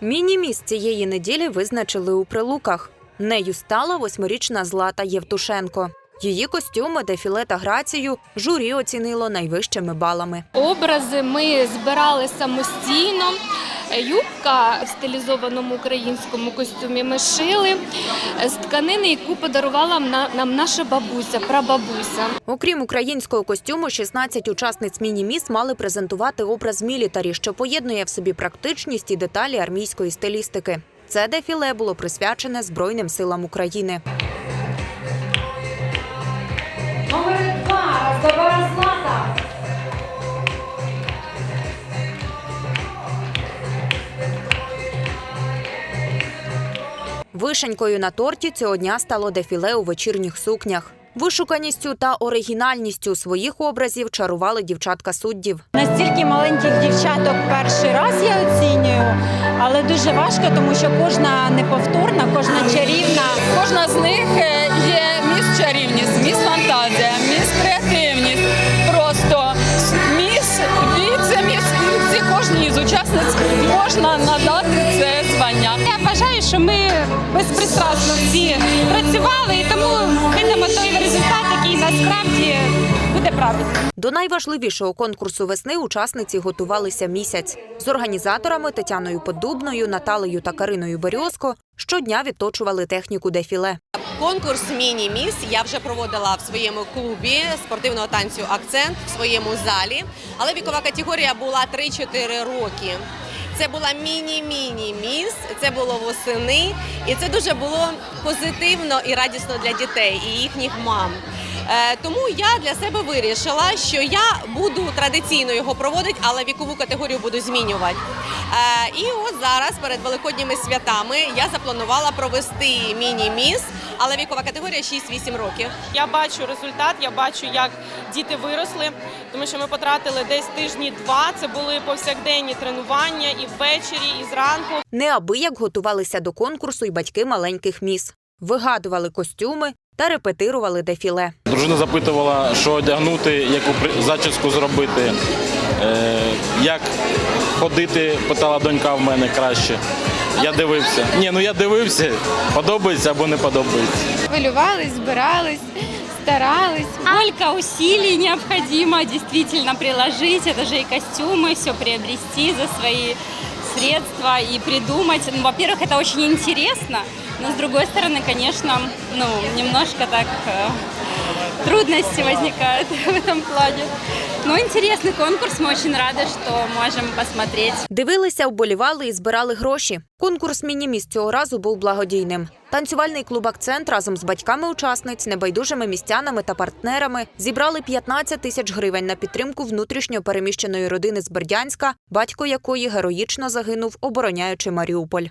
Міні-міс цієї неділі визначили у прилуках. Нею стала восьмирічна Злата Євтушенко. Її костюми, дефіле та грацію журі оцінило найвищими балами. Образи ми збирали самостійно. Юбка в стилізованому українському костюмі ми шили з тканини, яку подарувала на- нам наша бабуся, прабабуся. Окрім українського костюму, 16 учасниць міні-міс мали презентувати образ мілітарі, що поєднує в собі практичність і деталі армійської стилістики. Це дефіле було присвячене Збройним силам України. Вишенькою на торті цього дня стало дефіле у вечірніх сукнях. Вишуканістю та оригінальністю своїх образів чарували дівчатка суддів. Настільки маленьких дівчаток перший раз я оцінюю, але дуже важко, тому що кожна неповторна, кожна чарівна. Кожна з них е, є міс чарівність, міс фантазія, міс креативність. Просто міс, віце-міс, кожній з учасниць можна надати це звання. Я вважаю, що ми безпристрасно всі працювали, і тому видамо той результат, який насправді буде правильним. До найважливішого конкурсу весни учасниці готувалися місяць. З організаторами Тетяною Подубною, Наталею та Кариною Березко щодня відточували техніку дефіле. Конкурс міні-міс я вже проводила в своєму клубі спортивного танцю Акцент в своєму залі. Але вікова категорія була 3-4 роки. Це була міні-міні-міс, це було восени, і це дуже було позитивно і радісно для дітей і їхніх мам. Е, Тому я для себе вирішила, що я буду традиційно його проводити, але вікову категорію буду змінювати. Е, І от зараз перед великодніми святами я запланувала провести міні-міс, але вікова категорія 6-8 років. Я бачу результат, я бачу, як діти виросли, тому що ми потратили десь тижні два. Це були повсякденні тренування і ввечері, і зранку. Неабияк готувалися до конкурсу й батьки маленьких міс. Вигадували костюми та репетирували дефіле. Дружина запитувала, що одягнути, яку зачіску зробити, як ходити, питала донька в мене краще. Я дивився. Ні, ну я дивився, подобається або не подобається. Хвилювались, збирались, старались. Сколько усилий необходимо действительно приложить, это же и костюмы, все приобрести за свои средства и придумать. Ну, во-первых, это очень интересно, но с другой стороны, конечно, ну, немножко так э, трудности возникают в этом плане. Но интересный конкурс, мы очень рады, что можем посмотреть. Дивилися, вболівали і збирали гроші. Конкурс міні-міс цього разу був благодійним. Танцювальний клуб «Акцент» разом з батьками учасниць, небайдужими містянами та партнерами зібрали 15 тисяч гривень на підтримку внутрішньо переміщеної родини з Бердянська, батько якої героїчно загинув, обороняючи Маріуполь.